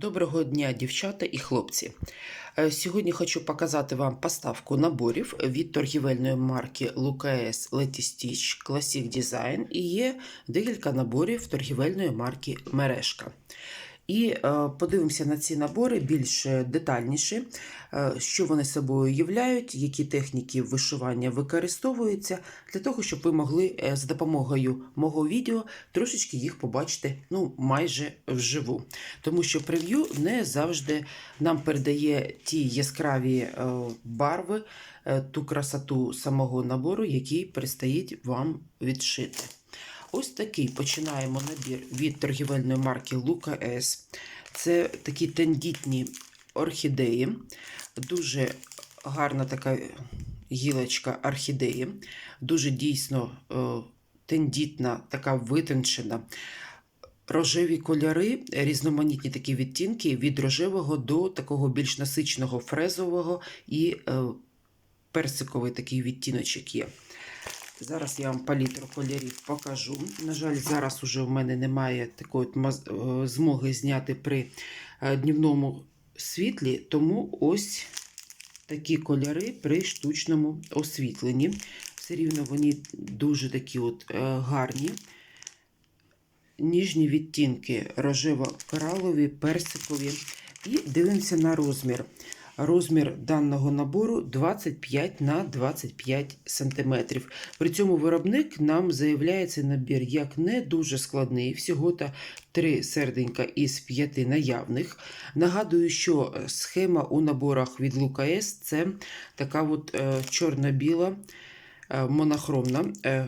Доброго дня, дівчата і хлопці. Е, Сьогодні хочу показати вам поставку наборів від торгівельної марки Lucas Letistich Classic Design і є декілька наборів торгівельної марки Мережка. І е, подивимося на ці набори більш детальніше, е, що вони собою являють, які техніки вишивання використовуються, для того, щоб ви могли е, за допомогою мого відео трошечки їх побачити ну, майже вживу. Тому що прев'ю не завжди нам передає ті яскраві барви, ту красоту самого набору, який предстоїть вам відшити. Ось такий починаємо набір від торгівельної марки Лука С. Це такі тендітні орхідеї. Дуже гарна така гілочка орхідеї. Дуже дійсно е, тендітна, така витончена. Рожеві кольори, різноманітні такі відтінки від рожевого до такого більш насиченого фрезового і е, персиковий такий відтіночок є. Зараз я вам палітру кольорів покажу. На жаль, зараз уже в мене немає такої е, змоги зняти при е, днівному світлі, тому ось такі кольори при штучному освітленні. Все рівно вони дуже такі от е, гарні. Ніжні відтінки рожево-коралові, персикові. І дивимося на розмір. Розмір даного набору 25 на 25 см. При цьому виробник нам заявляє цей набір як не дуже складний, всього та 3 серденька із 5 наявних. Нагадую, що схема у наборах від Лукаес це така от е, чорно-біла е, монохромна е,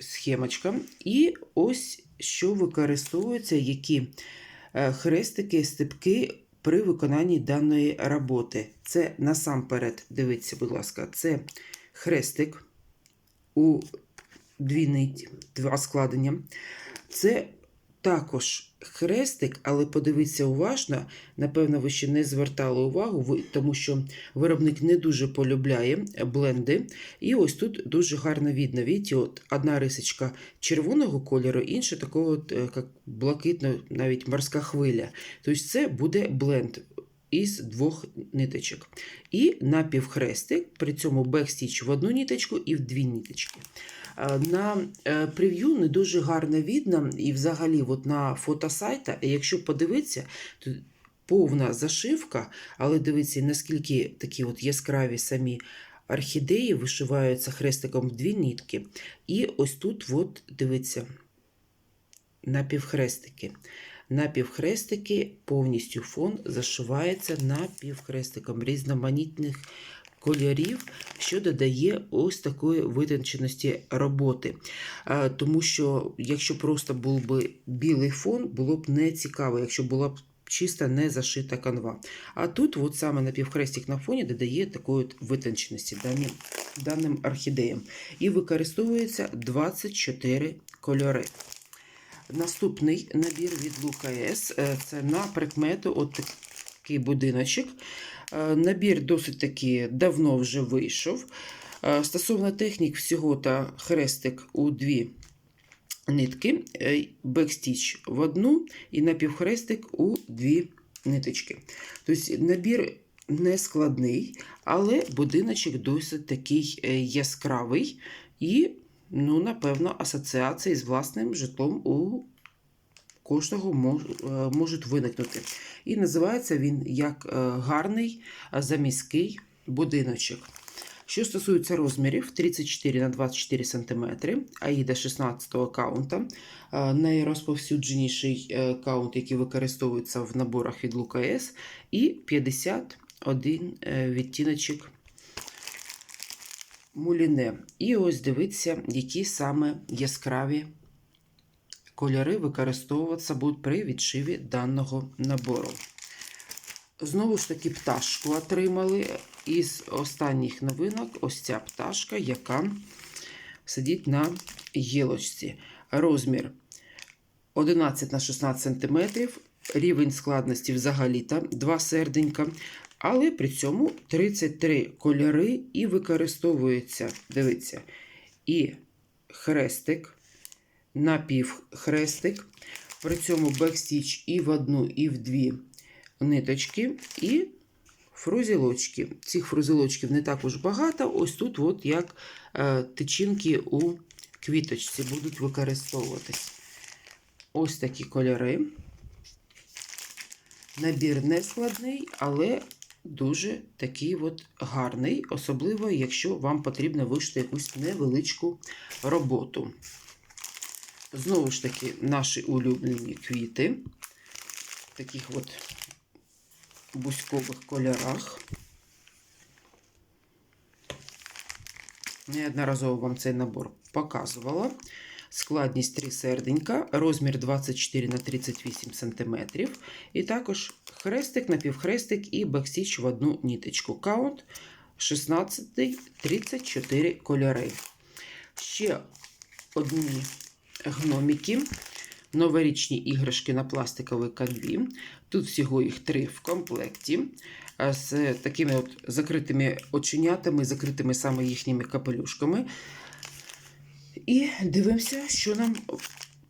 схемочка. І ось що використовується, які е, хрестики, степки при виконанні даної роботи. Це насамперед, дивіться, будь ласка, це хрестик у дві нить, два складення. Це також хрестик, але подивіться уважно, напевно, ви ще не звертали увагу, тому що виробник не дуже полюбляє бленди. І ось тут дуже гарно видно. Видите, от одна рисочка червоного кольору, інша такого е, як блакитно, навіть морська хвиля. Тобто це буде бленд із двох ниточок. І напівхрестик, при цьому бекстіч в одну ниточку і в дві ниточки. Е, На е, прев'ю не дуже гарно видно, і взагалі от на фотосайта, якщо подивитися, то повна зашивка, але дивіться, наскільки такі от яскраві самі орхідеї вишиваються хрестиком в дві нитки. І ось тут, от, дивіться, напівхрестики. Напівхрестики повністю фон зашивається напівхрестиком різноманітних кольорів, що додає ось такої витонченості роботи. Тому що, якщо просто був би білий фон, було б не цікаво, якщо була б чиста не зашита канва. А тут, от саме напівхрестик на фоні, додає такої витонченості даним, даним орхідеям. І використовується 24 кольори. Наступний набір від Лукаес це на прикмету от такий будиночок. Е, Набір досить таки давно вже вийшов. Е, Стосовно технік, всього та хрестик у дві нитки, е, бекстіч в одну і напівхрестик у дві ниточки. Тобто набір не складний, але будиночок досить такий яскравий і, ну, напевно, асоціації з власним житлом у кожного мож- е, можуть виникнути. І називається він як е, гарний е, заміський будиночок. Що стосується розмірів 34 на 24 см, аїда 16 каунта, найрозповсюдженіший каунт, який використовується в наборах від Лукас, і 51 е, відтіночок муліне. І ось дивіться, які саме яскраві кольори використовуватися будуть при відшиві даного набору. Знову ж таки, пташку отримали. Із останніх новинок ось ця пташка, яка сидить на гілочці. Розмір 11 на 16 см, рівень складності взагалі-то 2 серденька. Але при цьому 33 кольори і використовується, дивіться, і хрестик, напівхрестик, при цьому бекстіч і в одну, і в дві ниточки і фрузілочки. Цих фрузілочків не так уж багато. Ось тут, от як е, тичинки у квіточці будуть використовуватись. Ось такі кольори. Набір не складний, але дуже такий от гарний, особливо, якщо вам потрібно вишити якусь невеличку роботу. Знову ж таки, наші улюблені квіти в таких от бузькових кольорах. Неодноразово вам цей набор показувала. Складність 3 серденька, розмір 24 на 38 см. І також хрестик, напівхрестик і бекстіч в одну ніточку. Каунт 16, 34 кольори. Ще одні гноміки. Новорічні іграшки на пластиковій канві. Тут всього їх три в комплекті. З такими от закритими оченятами, закритими саме їхніми капелюшками. І дивимося, що нам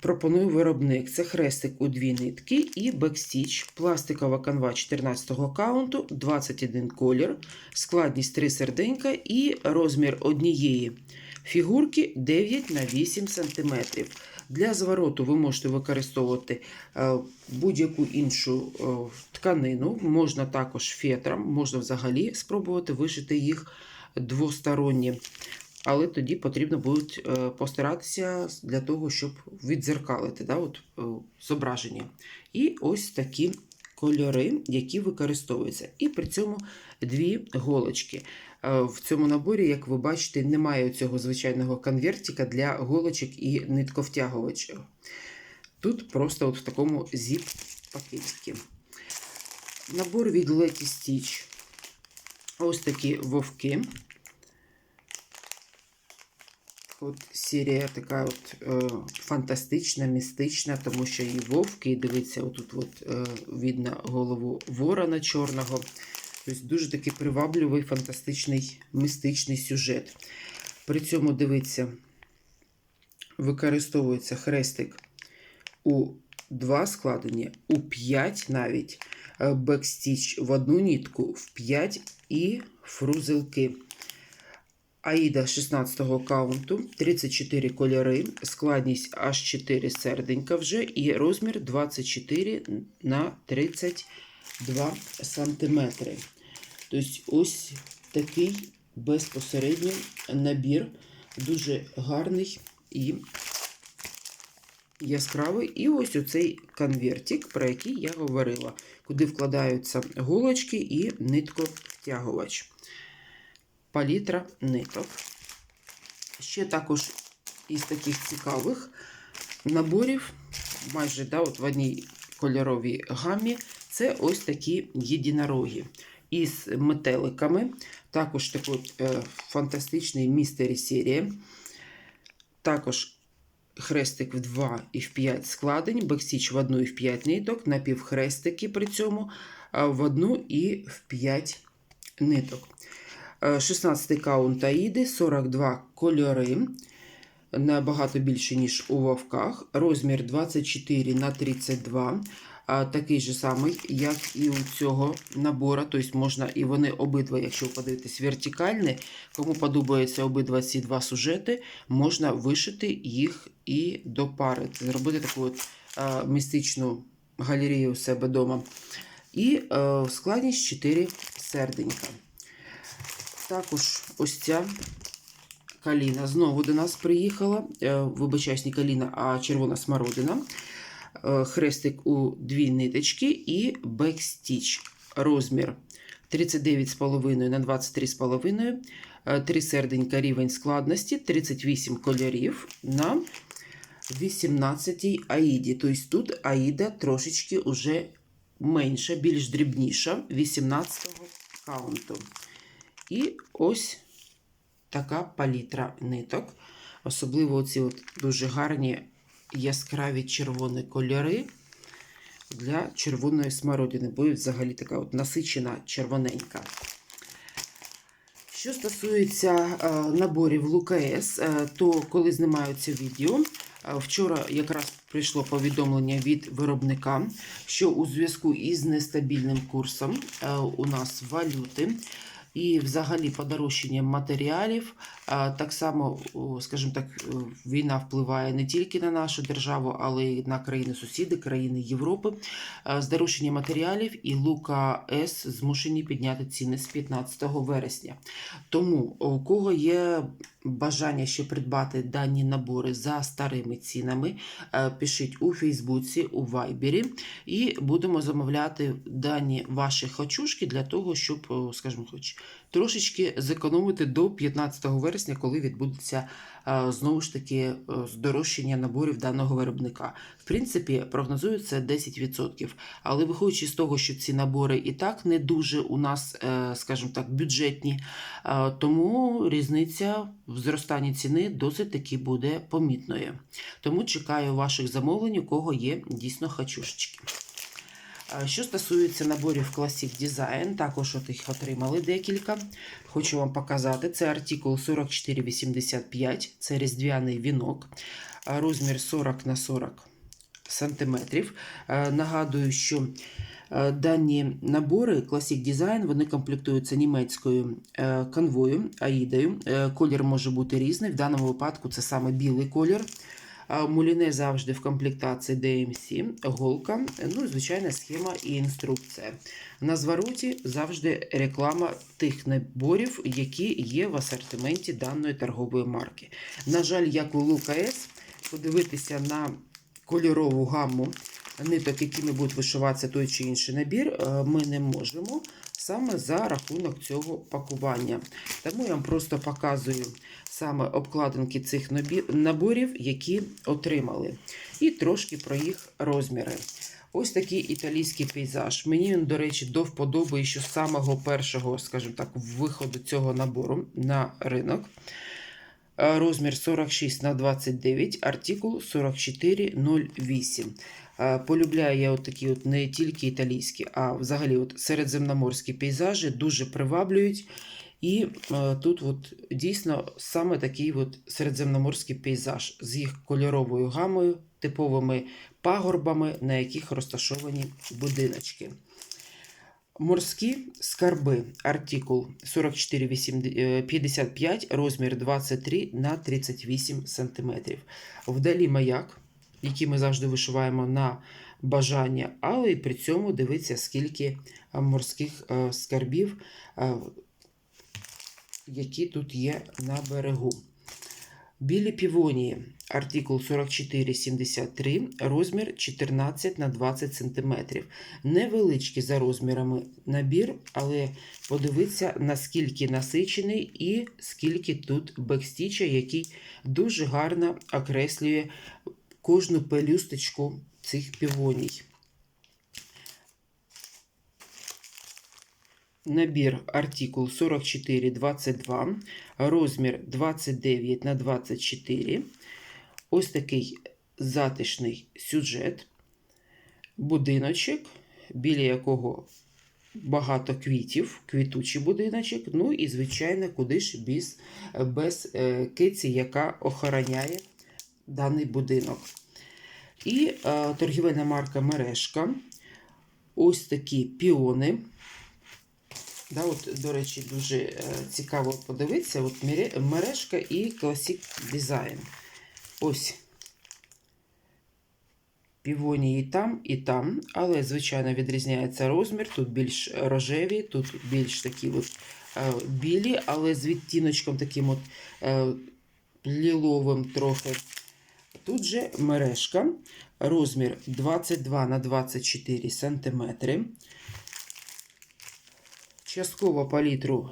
пропонує виробник. Це хрестик у дві нитки і бекстіч. Пластикова канва 14-го каунту, 21 колір, складність 3 серденька і розмір однієї фігурки 9 на 8 см. Для звороту ви можете використовувати е, будь-яку іншу е, тканину, можна також фетром, можна взагалі спробувати вишити їх двосторонні. Але тоді потрібно буде е, постаратися для того, щоб відзеркалити да, от, зображення. І ось такі кольори, які використовуються. І при цьому дві голочки. Е, В цьому наборі, як ви бачите, немає цього звичайного конвертика для голочок і нитковтягувача. Тут просто от в такому зіп-пакетикі. Набор від Letty Stitch. Ось такі вовки. От серія така от е, фантастична, містична, тому що і вовки, і дивіться, отут от, е, видно голову ворона чорного. Тобто дуже такий привабливий, фантастичний, містичний сюжет. При цьому дивіться, використовується хрестик у два складення, у 5 навіть е, бекстіч в одну нітку, в 5 і фрузелки. Аїда 16-го каунту, 34 кольори, складність аж 4 серденька вже і розмір 24 на 32 сантиметри. Тобто ось такий безпосередньо набір, дуже гарний і яскравий. І ось оцей конвертик, про який я говорила, куди вкладаються голочки і нитковтягувач палітра ниток. Ще також із таких цікавих наборів, майже да, от в одній кольоровій гамі, це ось такі єдинороги із метеликами. Також такий е, фантастичний містері серія. Також хрестик в 2 і в 5 складень, бекстіч в 1 і в 5 ниток, напівхрестики при цьому в 1 і в 5 ниток. 16 каунт Аїди, 42 кольори, набагато більше, ніж у вовках. Розмір 24 на 32 а такий же самий, як і у цього набора. Тобто можна і вони обидва, якщо ви подивитесь вертикальні, кому подобаються обидва ці два сюжети, можна вишити їх і допарити. Зробити таку от, а, містичну галерею у себе вдома. І а, складність 4 серденька. Також ось ця каліна знову до нас приїхала. Е, Вибачаюсь, не каліна, а червона смородина. Е, Хрестик у дві ниточки і бекстіч. Розмір 39,5 на 23,5. Е, Три серденька рівень складності, 38 кольорів на 18 аїді. Тобто тут аїда трошечки уже менша, більш дрібніша, 18 каунту. І ось така палітра ниток. Особливо ці от дуже гарні яскраві червоні кольори для червоної смородини. Буде взагалі така от насичена червоненька. Що стосується е, наборів Лукас, е, то коли знімаються відео, е, вчора якраз прийшло повідомлення від виробника, що у зв'язку із нестабільним курсом у нас валюти і взагалі подорожчанням матеріалів, так само, скажімо так, е, війна впливає не тільки на нашу державу, але й на країни-сусіди, країни Європи. Здорожчання матеріалів і Лука С змушені підняти ціни з 15 вересня. Тому у кого є бажання ще придбати дані набори за старими цінами, е, пишіть у Фейсбуці, у Вайбері, і будемо замовляти дані ваші хочушки для того, щоб, скажімо, хоч трошечки зекономити до 15 вересня, коли відбудеться е, знову ж таки е, здорожчання наборів даного виробника. В принципі, прогнозується 10%. Але виходячи з того, що ці набори і так не дуже у нас, е, скажімо так, бюджетні, тому різниця в зростанні ціни досить таки буде помітною. Тому чекаю ваших замовлень, у кого є дійсно хачушечки. Що стосується наборів Classic Design, також от їх отримали декілька. Хочу вам показати. Це артикул 4485, це різдвяний вінок, розмір 40 на 40 сантиметрів. Е, Нагадую, що дані набори Classic Design вони комплектуються німецькою е, канвою, аїдою. Е, Колір може бути різний. В даному випадку це саме білий колір. Муліне завжди в комплектації DMC, голка, ну і звичайна схема і інструкція. На звороті завжди реклама тих наборів, які є в асортименті даної торгової марки. На жаль, як у Лука С, подивитися на кольорову гамму ниток, якими будуть вишиватися той чи інший набір, ми не можемо саме за рахунок цього пакування. Тому я вам просто показую саме обкладинки цих наборів, які отримали, і трошки про їх розміри. Ось такий італійський пейзаж. Мені він, до речі, до вподоби ще з самого першого, скажімо так, виходу цього набору на ринок. Розмір 46 на 29, артикул 4408. Е, Полюбляю я от такі от не тільки італійські, а взагалі от середземноморські пейзажі дуже приваблюють. І е, тут от дійсно саме такий от середземноморський пейзаж з їх кольоровою гамою, типовими пагорбами, на яких розташовані будиночки. Морські скарби. Артикул 4455, розмір 23 на 38 см. Вдалі маяк, який ми завжди вишиваємо на бажання, але і при цьому дивиться, скільки е, морських е, скарбів, е, які тут є на берегу. Білі півонії. Артикул 4473, розмір 14 на 20 см. Невеличкий за розмірами набір, але подивіться, наскільки насичений і скільки тут бекстіча, який дуже гарно окреслює кожну пелюсточку цих півоній. Набір артикул 4422, розмір 29 на 24. Ось такий затишний сюжет, будиночок, біля якого багато квітів, квітучий будиночок. Ну і, звичайно, куди ж без, без е, киці, яка охороняє даний будинок. І е, торгівельна марка Мережка. Ось такі піони. Да, от, До речі, дуже е, цікаво подивитися. От мережка і Classic Design. Ось. Півонії і там, і там, але, звичайно, відрізняється розмір. Тут більш рожеві, тут більш такі от, е, білі, але з відтіночком таким от е, ліловим трохи. Тут же мережка, розмір 22 на 24 см. Частково палітру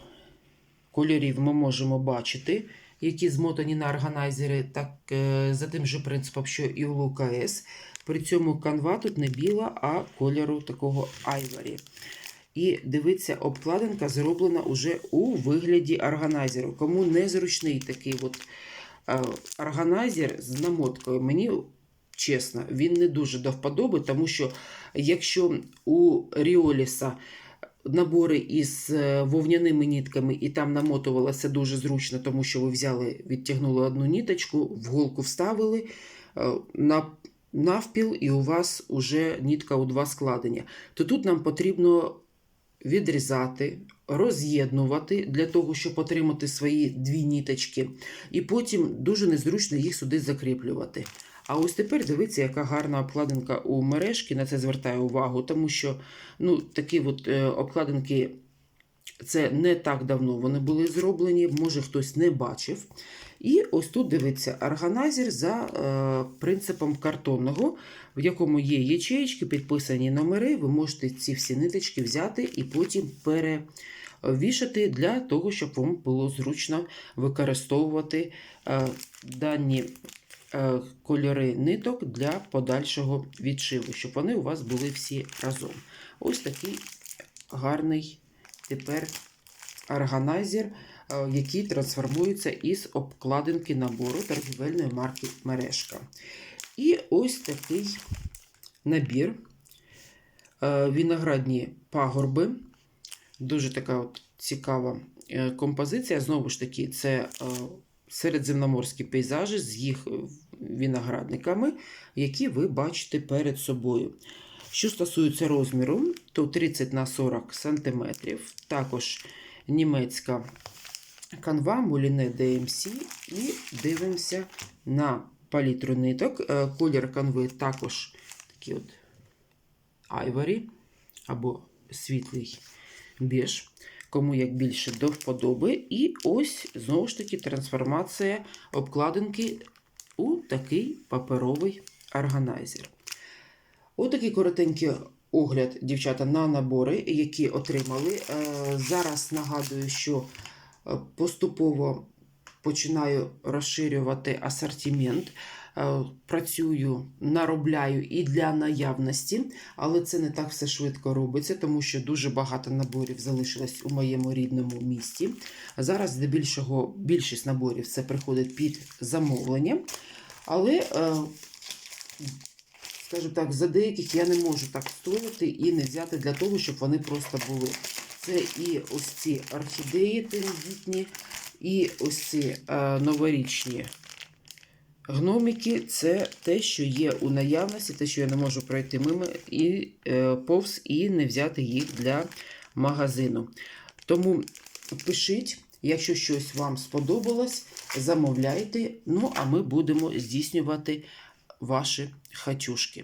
кольорів ми можемо бачити, які змотані на органайзери, так е, за тим же принципом, що і у Лука С. При цьому канва тут не біла, а кольору такого айварі. І дивіться, обкладинка зроблена уже у вигляді органайзеру. Кому незручний такий от органайзер з намоткою, мені чесно, він не дуже до вподоби, тому що якщо у Ріоліса набори із е, вовняними нітками, і там намотувалося дуже зручно, тому що ви взяли, відтягнули одну ніточку, в голку вставили, е, на навпіл і у вас уже нітка у два складення, то тут нам потрібно відрізати, роз'єднувати для того, щоб отримати свої дві ніточки, і потім дуже незручно їх сюди закріплювати. А ось тепер дивіться, яка гарна обкладинка у мережки, на це звертаю увагу, тому що ну, такі от, е, обкладинки це не так давно вони були зроблені, може хтось не бачив. І ось тут дивиться органайзер за е, принципом картонного, в якому є ячеїчки, підписані номери. Ви можете ці всі ниточки взяти і потім перевішати для того, щоб вам було зручно використовувати е, дані е, кольори ниток для подальшого відшиву, щоб вони у вас були всі разом. Ось такий гарний тепер органайзер, який трансформується із обкладинки набору торгівельної марки Мережка. І ось такий набір е, виноградні пагорби. Дуже така от цікава е, композиція. Знову ж таки, це е, середземноморські пейзажі з їх е, виноградниками, які ви бачите перед собою. Що стосується розміру, то 30 на 40 см. Також німецька канва Moulinet DMC. І дивимося на палітру ниток. Е, Колір канви також такий от айварі або світлий біж. Кому як більше до вподоби. І ось знову ж таки трансформація обкладинки у такий паперовий органайзер. Отакий коротенький огляд, дівчата, на набори, які отримали. Е, Зараз нагадую, що поступово починаю розширювати асортимент. Е, Працюю, наробляю і для наявності, але це не так все швидко робиться, тому що дуже багато наборів залишилось у моєму рідному місті. Зараз, здебільшого, більшість наборів це приходить під замовлення. Але е, скажімо так, за деяких я не можу так стояти і не взяти для того, щоб вони просто були. Це і ось ці орхідеї тендітні, і ось ці е, новорічні гномики. Це те, що є у наявності, те, що я не можу пройти мимо і е, повз і не взяти їх для магазину. Тому пишіть. Якщо щось вам сподобалось, замовляйте. Ну, а ми будемо здійснювати ваші хатюшки.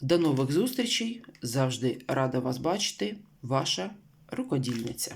До нових зустрічей! Завжди рада вас бачити, ваша рукодільниця.